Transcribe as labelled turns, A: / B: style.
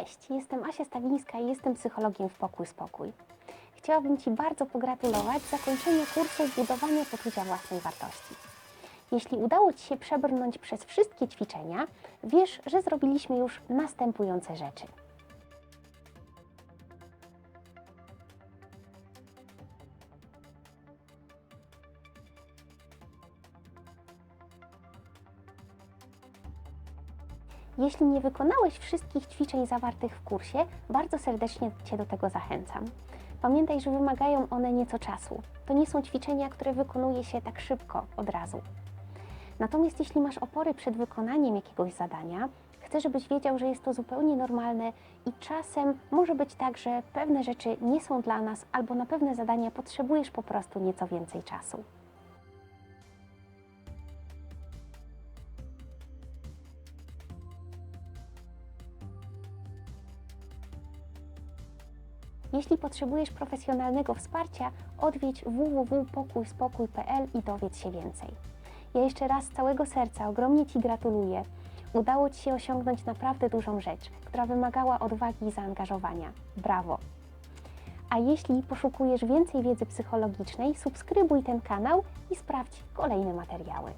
A: Cześć, jestem Asia Stawińska i jestem psychologiem w Pokój Spokój. Chciałabym Ci bardzo pogratulować zakończenia kursu budowania poczucia własnej wartości. Jeśli udało Ci się przebrnąć przez wszystkie ćwiczenia, wiesz, że zrobiliśmy już następujące rzeczy. Jeśli nie wykonałeś wszystkich ćwiczeń zawartych w kursie, bardzo serdecznie Cię do tego zachęcam. Pamiętaj, że wymagają one nieco czasu. To nie są ćwiczenia, które wykonuje się tak szybko, od razu. Natomiast jeśli masz opory przed wykonaniem jakiegoś zadania, chcę, żebyś wiedział, że jest to zupełnie normalne i czasem może być tak, że pewne rzeczy nie są dla nas albo na pewne zadania potrzebujesz po prostu nieco więcej czasu. Jeśli potrzebujesz profesjonalnego wsparcia, odwiedź www.pokójspokój.pl i dowiedz się więcej. Ja jeszcze raz z całego serca ogromnie Ci gratuluję. Udało Ci się osiągnąć naprawdę dużą rzecz, która wymagała odwagi i zaangażowania. Brawo! A jeśli poszukujesz więcej wiedzy psychologicznej, subskrybuj ten kanał i sprawdź kolejne materiały.